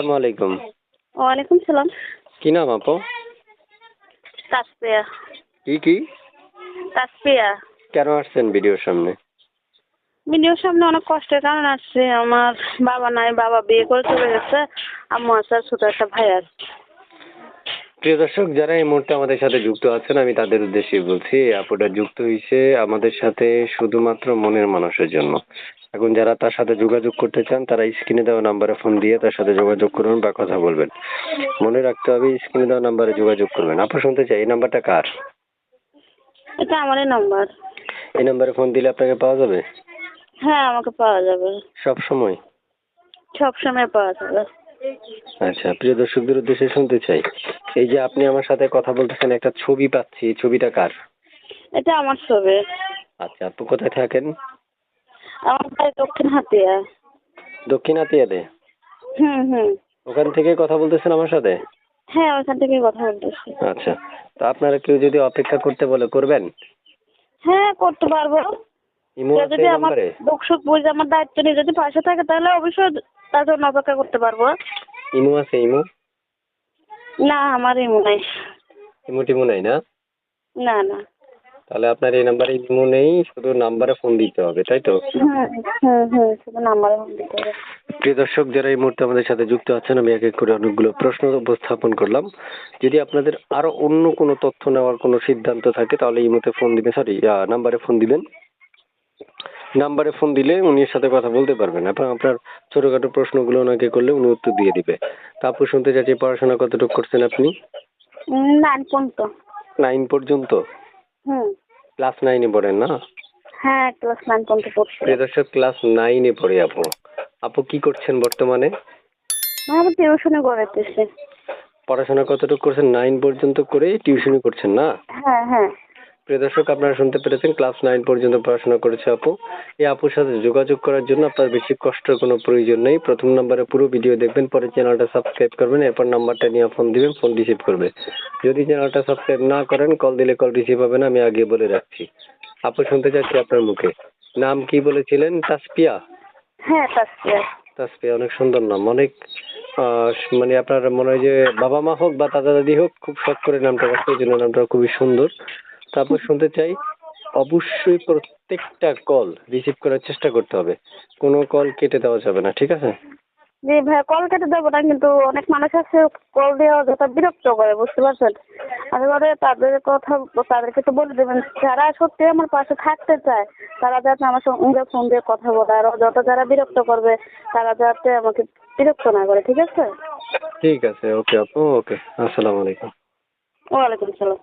আসসালামু আলাইকুম। ওয়ালাইকুম সালাম। কি নাম আপু? তাসপিয়া কি কি? তাসপিয়া কেন আসছেন ভিডিওর সামনে? ভিডিওর সামনে অনেক কষ্টের কারণ আসছে আমার বাবা নাই বাবা বিয়ে করে চলে গেছে। আম্মু আছে আর ছোট একটা ভাই আছে। প্রিয় দর্শক যারা এই মুহূর্তে আমাদের সাথে যুক্ত আছেন আমি তাদের উদ্দেশ্যে বলছি আপুটা যুক্ত হয়েছে আমাদের সাথে শুধুমাত্র মনের মানুষের জন্য। এখন যারা তার সাথে যোগাযোগ করতে চান তারা স্ক্রিনে দেওয়া নাম্বারে ফোন দিয়ে তার সাথে যোগাযোগ করবেন বা কথা বলবেন। মনে রাখতে হবে স্ক্রিনে দেওয়া নাম্বারে যোগাযোগ করবেন। আপু শুনতে চাই এই নাম্বারটা কার? এটা আমারই নাম্বার। এই নাম্বারে ফোন দিলে আপনাকে পাওয়া যাবে? হ্যাঁ আমাকে পাওয়া যাবে। সব সময়? সব সময় পাওয়া যাবে। আচ্ছা প্রিয় দর্শকদের উদ্দেশ্যে শুনতে চাই। এই যে আপনি আমার সাথে কথা বলতেছেন একটা ছবি পাচ্ছি এই ছবিটা কার? এটা আমার ছবি। আচ্ছা আপু কোথায় থাকেন? দক্ষিণ হাতিয়া। দক্ষিণ আতিয়াতে হুম হুম। ওখান থেকে কথা বলতেছেন আমার সাথে? হ্যাঁ ওইখান থেকে কথা বলতেছি। আচ্ছা। তো আপনারা কেউ যদি অপেক্ষা করতে বলে করবেন? হ্যাঁ করতে পারব। কেউ যদি আমার দুঃখ সুখ বুঝে আমার দায়িত্ব নিয়ে যদি পাশে থাকে তাহলে অবশ্যই তার জন্য অপেক্ষা করতে পারব। ইমো আছে ইমো? না আমার ইমো নাই। ইমো টিমো নাই না? না না। তাহলে আপনার এই নাম্বারে ইমো নেই শুধু নাম্বারে ফোন দিতে হবে তাই তো? শুধু নাম্বারে ফোন দিতে হবে। প্রিয় দর্শক যারা এই মুহূর্তে আমাদের সাথে যুক্ত আছেন আমি এক এক করে অনেকগুলো প্রশ্ন উপস্থাপন করলাম। যদি আপনাদের আরও অন্য কোনো তথ্য নেওয়ার কোনো সিদ্ধান্ত থাকে তাহলে ইমোতে ফোন দিবেন সরি নাম্বারে ফোন দিবেন। নাম্বারে ফোন দিলে উনি সাথে কথা বলতে পারবেন এবং আপনার ছোটখাটো প্রশ্নগুলো ওনাকে করলে উনি উত্তর দিয়ে দিবে। তারপর শুনতে চাচ্ছি পড়াশোনা কতটুকু করছেন আপনি? নাইন পর্যন্ত। নাইন পর্যন্ত? হুম। ক্লাস নাইনে পড়েন না? হ্যাঁ ক্লাস নাইন পর্যন্ত পড়ছি। প্রিয় দর্শক ক্লাস নাইনে পড়ে আপু। আপু কি করছেন বর্তমানে? আমি টিউশনে করাতেছি পড়াশোনা কতটুকু করছেন? নাইন পর্যন্ত করে টিউশনি করছেন না? হ্যাঁ হ্যাঁ। প্রিয় দর্শক আপনারা শুনতে পেরেছেন ক্লাস নাইন পর্যন্ত পড়াশোনা করেছে আপু। এই আপুর সাথে যোগাযোগ করার জন্য আপনার বেশি কষ্টের কোনো প্রয়োজন নেই। প্রথম নাম্বারে পুরো ভিডিও দেখবেন পরে চ্যানেলটা সাবস্ক্রাইব করবেন এরপর নাম্বারটা নিয়ে ফোন দিবেন ফোন রিসিভ করবে। যদি চ্যানেলটা সাবস্ক্রাইব না করেন কল দিলে কল রিসিভ হবে না আমি আগে বলে রাখছি। আপু শুনতে চাচ্ছি আপনার মুখে। নাম কি বলেছিলেন? তাসপিয়া? হ্যাঁ তাসপিয়া। তাসপিয়া অনেক সুন্দর নাম। অনেক আহ, মানে আপনার মনে হয় যে বাবা মা হোক বা দাদা দাদি হোক খুব শখ করে নামটা রাখছে এই জন্য নামটা খুবই সুন্দর। তারপর শুনতে চাই অবশ্যই প্রত্যেকটা কল রিসিভ করার চেষ্টা করতে হবে। কোনো কল কেটে দেওয়া যাবে না ঠিক আছে? জি ভাই কল কেটে দেবো না কিন্তু অনেক মানুষ আছে কল দেওয়া যত বিরক্ত করে বুঝতে পারছেন? এবারে তাদের কথা তাদেরকে তো বলে দেবেন যারা সত্যি আমার পাশে থাকতে চায় তারা যাতে আমার সঙ্গে ফোন দিয়ে কথা বলে আর যত যারা বিরক্ত করবে তারা যাতে আমাকে বিরক্ত না করে ঠিক আছে? ঠিক আছে ওকে আপু ওকে আসসালামু আলাইকুম। ওয়ালাইকুম সালাম